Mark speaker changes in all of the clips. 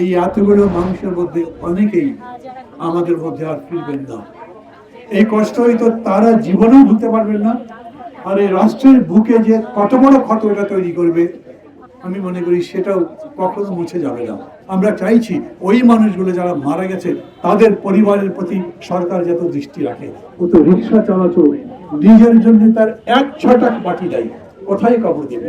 Speaker 1: এই এতগুলো মানুষের মধ্যে অনেকেই আমাদের মধ্যে আর ফিরবেন না। এই কষ্ট হয়তো তারা জীবনেও ভুলতে পারবেন না, আর এই রাষ্ট্রের বুকে যে কত বড় ক্ষত এটা তৈরি করবে, আমি মনে করি সেটাও কখনো মুছে যাবে না। আমরা চাইছি ওই মানুষগুলো যারা মারা গেছে, তাদের পরিবারের প্রতি সরকার যত দৃষ্টি রাখে। ও তো রিক্সা চালাতো নিজের জন্য তার এক ছটাক বাটি দেয়। কোথায় কবর দেবে।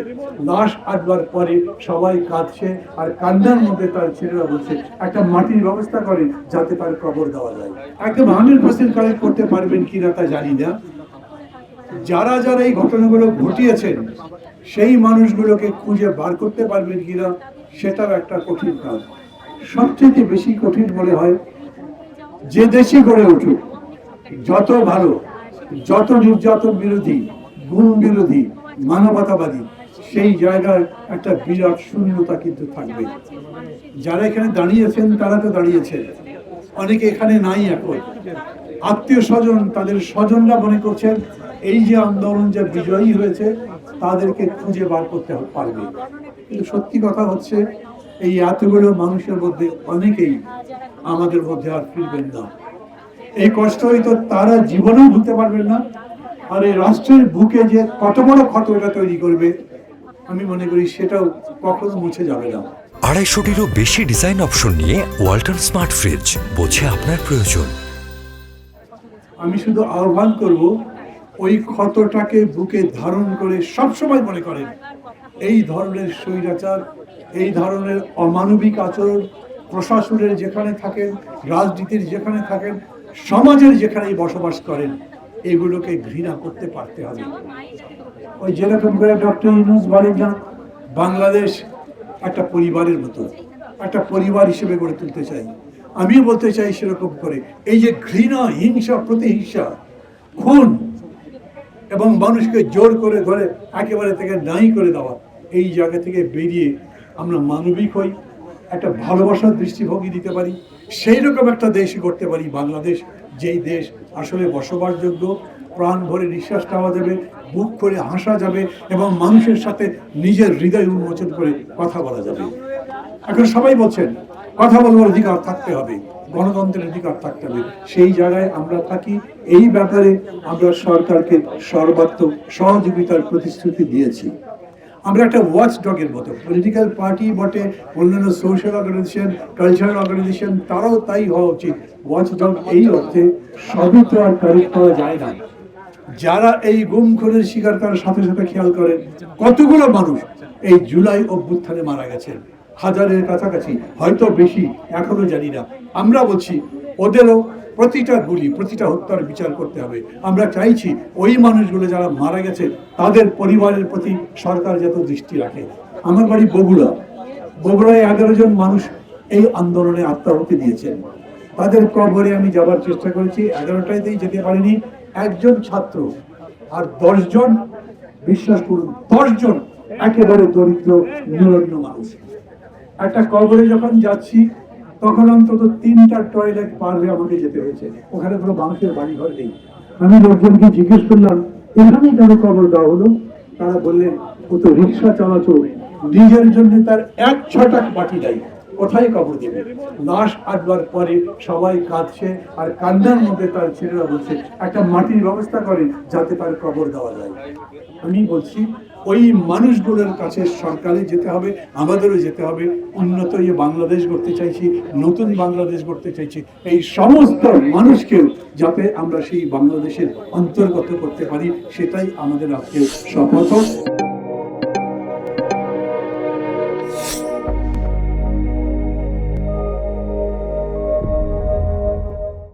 Speaker 1: লাশ আটবার পরে সবাই কাঁদছে আর কান্নার মধ্যে তার ছেলেরা বলছে, একটা মাটির ব্যবস্থা করে যাতে তার কবর দেওয়া যায়। একদম হান্ড্রেড পার্সেন্ট কালেক্ট করতে পারবেন কিনা তা জানি না। যারা যারা এই ঘটনাগুলো ঘটিয়েছেন, সেই মানুষগুলোকে খুঁজে বার করতে পারবেন কিনা সেটাও একটা কঠিন কাজ। সবচেয়ে বেশি কঠিন মনে হয়, যে দেশই গড়ে উঠুক, যত ভালো, যত নির্যাতন বিরোধী গুণ বিরোধী মানবতাবাদী, সেই জায়গায় একটা বিরাট শূন্যতা কিন্তু থাকবে। যারা এখানে দাঁড়িয়েছেন, তারা তো দাঁড়িয়েছেন। অনেকে এখানে নাই এখন। আত্মীয় স্বজন, তাদের স্বজনরা মনে করছেন, এই যে আন্দোলন যে বিজয়ী হয়েছে, তাদেরকে খুঁজে বার করতে পারবে। কিন্তু সত্যি কথা হচ্ছে, এই এতগুলো মানুষের মধ্যে অনেকেই আমাদের মধ্যে আর ফিরবেন না। এই কষ্ট হয়তো তারা জীবনেও ভুলতে পারবেন না আর এই রাষ্ট্রের বুকে যে কত বড় ক্ষত এটা তৈরি করবে আমি মনে করি সেটাও কখনো মুছে যাবে না।
Speaker 2: আড়াইশোটিরও বেশি ডিজাইন অপশন নিয়ে ওয়াল্টন স্মার্ট ফ্রিজ বোঝে আপনার প্রয়োজন।
Speaker 1: আমি শুধু আহ্বান করব ওই ক্ষতটাকে বুকে ধারণ করে সবসময় মনে করেন এই ধরনের স্বৈরাচার এই ধরনের অমানবিক আচরণ প্রশাসনের যেখানে থাকেন রাজনীতির যেখানে থাকেন সমাজের যেখানেই বসবাস করেন এগুলোকে ঘৃণা করতে পারতে হবে। ওই যেরকম করে ডক্টর ইউনুস বলেন না, বাংলাদেশ একটা পরিবারের মতো, একটা পরিবার হিসেবে গড়ে তুলতে চাই। আমিও বলতে চাই সেরকম করে, এই যে ঘৃণা, হিংসা, প্রতিহিংসা, খুন এবং মানুষকে জোর করে ধরে, একেবারে থেকে নাই করে দেওয়া, এই জায়গা থেকে বেরিয়ে আমরা মানবিক হই, একটা ভালোবাসার দৃষ্টিভঙ্গি দিতে পারি। সেই রকম একটা দেশ করতে পারি, বাংলাদেশ, যেই দেশ আসলে বসবাসযোগ্য, প্রাণ ভরে নিঃশ্বাস নেওয়া যাবে, বুক করে হাসা যাবে এবং মানুষের সাথে নিজের হৃদয় উন্মোচন করে কথা বলা যাবে। এখন সবাই বলছেন, কথা বলবার অধিকার থাকতে হবে, গণতন্ত্রের অধিকার থাকতে হবে। সেই জায়গায় আমরা থাকি, এই ব্যাপারে আমরা সরকারকে সর্বাত্মক সহযোগিতার প্রতিশ্রুতি দিয়েছি। আমরা একটা ওয়াচ ডগের মতো। পলিটিক্যাল পার্টি বটে, অন্যান্য সোশ্যাল অর্গানাইজেশন কালচারাল অর্গানাইজেশন তারাও তাই হওয়া উচিত। ওয়াচ ডগ এই অর্থে সবই তো আর কারেক্ট করা যায় না। যারা এই গুম খুনের শিকার, তার সাথে সাথে খেয়াল করেন, কতগুলো মানুষ এই জুলাই অভ্যুত্থানে মারা গেছেন। হাজারের কাছাকাছি, হয়তো বেশি, এখনও জানি না। আমরা বলছি, ওদেরও প্রতিটা গুলি, প্রতিটা হত্যার বিচার করতে হবে। আমরা চাইছি, ওই মানুষগুলো যারা মারা গেছে, তাদের পরিবারের প্রতি সরকার যত দৃষ্টি রাখে। আমার বাড়ি বগুড়া। বগুড়ায় এগারো জন মানুষ এই আন্দোলনে আত্মাহুতি দিয়েছেন। তাদের কবরে আমি যাবার চেষ্টা করেছি এগারোটাতেই যেতে পারিনি। একজন ছাত্র আর দশজন বিশ্বাস করুন দশজন একেবারে দরিদ্র, নিরন্ন মানুষ। একটা কবরে যখন যাচ্ছি, তখন অন্তত তিনটা টয়লেট পার হয়ে আমাকে যেতে হয়েছে। ওখানে কোনো মানুষের বাড়ি ঘর নেই। আমি লোকজনকে জিজ্ঞেস করলাম, এখানেই কেন কবর দেওয়া হলো? তারা বললেন, ও তো রিক্সা চালাতো। নিজের জন্য তার এক ছটাক বাটি দেয় কোথায় কবর দেবে? লাশ আটবার পরে সবাই কাঁদছে আর কান্নার মধ্যে তার ছেলেরা বলছে, একটা মাটির ব্যবস্থা করে যাতে তার কবর দেওয়া যায়। আমি বলছি ওই মানুষগুলোর কাছে সরকারে যেতে হবে, আমাদেরও যেতে হবে। উন্নত ইয়ে বাংলাদেশ গড়তে চাইছি, নতুন বাংলাদেশ গড়তে চাইছি। এই সমস্ত মানুষকেও যাতে আমরা সেই বাংলাদেশের অন্তর্গত করতে পারি, সেটাই আমাদের আজকে শপথ